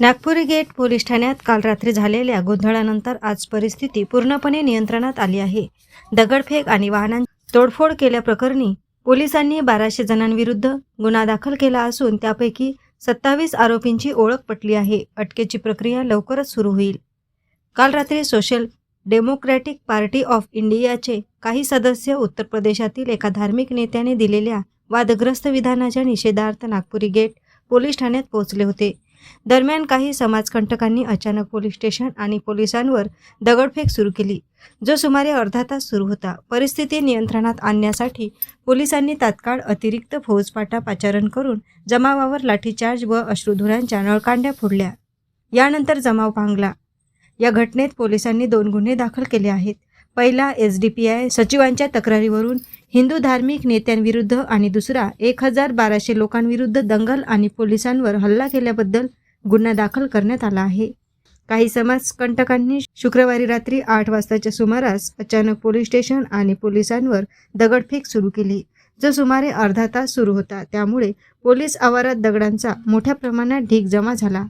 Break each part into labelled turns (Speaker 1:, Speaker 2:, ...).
Speaker 1: Nagpuri gate police ठाण्यात काल रात्री झालेल्या गोंधळानंतर आज परिस्थिती पूर्णपणे नियंत्रणात आली आहे. दगडफेक आणि वाहनांची तोडफोड केल्याप्रकरणी पोलिसांनी बाराशे जणांविरुद्ध गुन्हा दाखल केला असून त्यापैकी सत्तावीस आरोपींची ओळख पटली आहे. अटकेची प्रक्रिया लवकरच सुरू होईल. काल रात्री सोशल डेमोक्रॅटिक पार्टी ऑफ इंडियाचे काही सदस्य उत्तर प्रदेशातील एका धार्मिक नेत्याने दिलेल्या वादग्रस्त विधानाच्या निषेधार्थ नागपुरी गेट पोलीस ठाण्यात पोहोचले होते. दरम्यान काही समाजकंटकांनी अचानक पोलीस स्टेशन आणि पोलिसांवर दगडफेक सुरू केली जो सुमारे अर्धा तास सुरू होता. परिस्थिती नियंत्रणात आणण्यासाठी पोलिसांनी तात्काळ अतिरिक्त फौजपाटा पाचारण करून जमावावर लाठीचार्ज व अश्रुधुरांच्या नळकांड्या फोडल्या. यानंतर जमाव भांगला. या घटनेत पोलिसांनी दोन गुन्हे दाखल केले आहेत. पहिला एस डी पी आय सचिवांच्या तक्रारीवरून हिंदू धार्मिक नेत्यांविरुद्ध आणि दुसरा एक हजार बाराशे लोकांविरुद्ध दंगल आणि पोलिसांवर हल्ला केल्याबद्दल गुन्हा दाखल करण्यात आला आहे. काही समाजकंटकांनी शुक्रवारी रात्री आठ वाजताच्या सुमारास अचानक पोलीस स्टेशन आणि पोलिसांवर दगडफेक सुरू केली. जो सुमारे अर्धा तास सुरू होता त्यामुळे पोलीस आवारात दगडांचा मोठ्या प्रमाणात ढीग जमा झाला.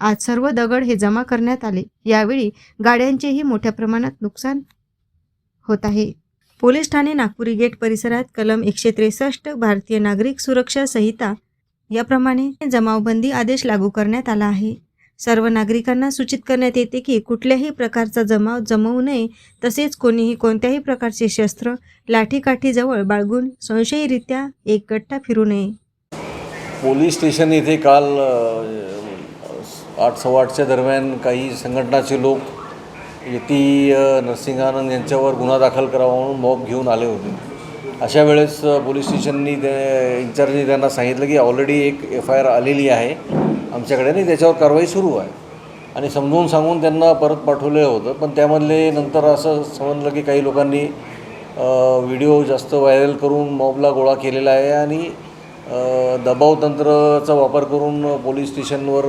Speaker 1: आज सर्व दगड हे जमा करण्यात आले. यावेळी गाड्यांचेही मोठ्या प्रमाणात नुकसान होत आहे. पोलीस ठाणे नागपुरी गेट परिसरात कलम एकशे त्रेसष्ट भारतीय नागरिक सुरक्षा संहिता याप्रमाणे जमावबंदी आदेश लागू करण्यात आला आहे. सर्व नागरिकांना सूचित करण्यात येते की कुठल्याही प्रकारचा जमाव जमवू नये तसेच कोणीही कोणत्याही प्रकारचे शस्त्र लाठीकाठीजवळ बाळगून संशयीरित्या एक गट्टा फिरू नये.
Speaker 2: पोलीस स्टेशन येथे काल आठ सव्वा आठच्या दरम्यान काही संघटनाचे लोक येती नरसिंहानंद यांच्यावर गुन्हा दाखल करावा म्हणून मॉब घेऊन आले होते. अशा वेळेस पोलीस स्टेशननी ते इन्चार्जनी त्यांना सांगितलं की ऑलरेडी एक एफ आय आर आलेली आहे. आमच्याकडे आणि त्याच्यावर कारवाई सुरू आहे. आणि समजून सांगून त्यांना परत पाठवलं होतं. पण त्यामधले नंतर असं समजलं की काही लोकांनी व्हिडिओ जास्त व्हायरल करून मॉबला गोळा केलेला आहे आणि दबाव तंत्राचा वापर करून पोलीस स्टेशनवर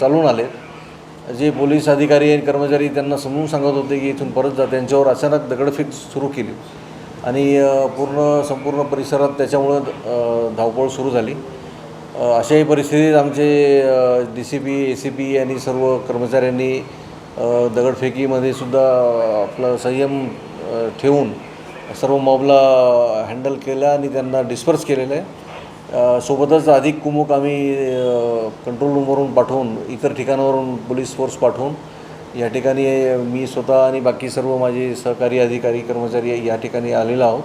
Speaker 2: चालून आले जे पोलीस अधिकारी आणि कर्मचारी त्यांना समजून सांगत होते की इथून परत जा त्यांच्यावर अचानक दगडफेक सुरू केली. आणि पूर्ण संपूर्ण परिसरात त्याच्यामुळं धावपळ सुरू झाली. अशाही परिस्थितीत आमचे D C P A C P आणि सर्व कर्मचाऱ्यांनी दगडफेकीमध्ये सुद्धा आपला संयम ठेवून सर्व मॉबला हँडल केलं आणि त्यांना डिस्पर्स केलेलं आहे. सोबतच अधिक कुमुक आम्ही कंट्रोल रूमवरून पाठवून इतर ठिकाणावरून पोलीस फोर्स पाठवून या ठिकाणी मी स्वतः आणि बाकी सर्व माझे सहकारी अधिकारी कर्मचारी या ठिकाणी आलेलो आहोत.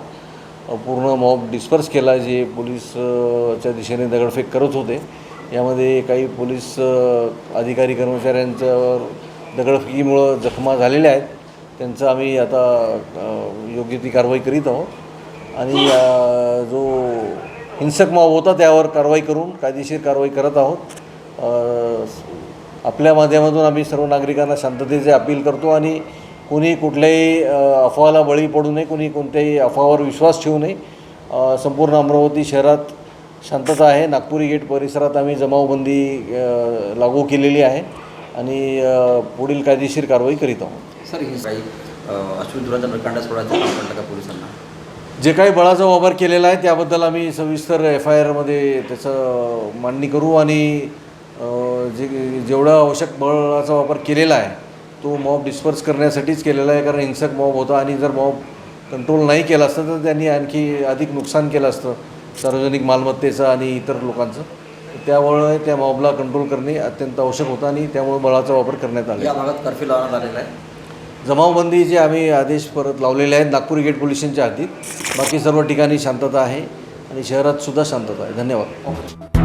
Speaker 2: पूर्ण मॉब डिस्पर्स केला जे पोलीसच्या दिशेने दगडफेक करत होते. यामध्ये काही पोलीस अधिकारी कर्मचाऱ्यांच्यावर दगडफेकीमुळं जखमा झालेल्या आहेत. त्यांचं आम्ही आता योग्य ती कारवाई करीत आहोत. आणि जो हिंसक मॉब होता त्यावर कारवाई करून कायदेशीर कारवाई करत आहोत. आपल्या माध्यमातून आम्ही सर्व नागरिकांना शांततेचे अपील करतो आणि कोणी कुठल्याही अफवाला बळी पडू नये कोणी कोणत्याही अफवावर विश्वास ठेवू नये. संपूर्ण अमरावती शहरात शांतता आहे. नागपुरी गेट परिसरात आम्ही जमावबंदी लागू केलेली आहे आणि पुढील कायदेशीर कारवाई करीत आहोत.
Speaker 3: सर हे काही अश्विन सोडायचं का पोलिसांना?
Speaker 2: जे काही बळाचा वापर केलेला आहे त्याबद्दल आम्ही सविस्तर एफ आय आरमध्ये त्याचं मांडणी करू आणि जे जेवढा आवश्यक बळाचा वापर केलेला आहे तो मॉब डिस्पर्स करण्यासाठीच केलेला आहे. कारण हिंसक मॉब होता आणि जर मॉब कंट्रोल नाही केला असतं तर त्यांनी आणखी अधिक नुकसान केलं असतं. सार्वजनिक मालमत्तेचं आणि इतर लोकांचं. त्यामुळे त्या मॉबला कंट्रोल करणे अत्यंत आवश्यक होतं आणि त्यामुळे बळाचा वापर करण्यात आला
Speaker 3: या भागात कर्फ्यू लावण्यात आलेला आहे.
Speaker 2: जमावबंदीचे आम्ही आदेश परत लावलेले आहेत नागपूर गेट पोलिसांच्या हद्दीत बाकी सर्व ठिकाणी शांतता आहे आणि शहरात सुद्धा शांतता आहे. धन्यवाद.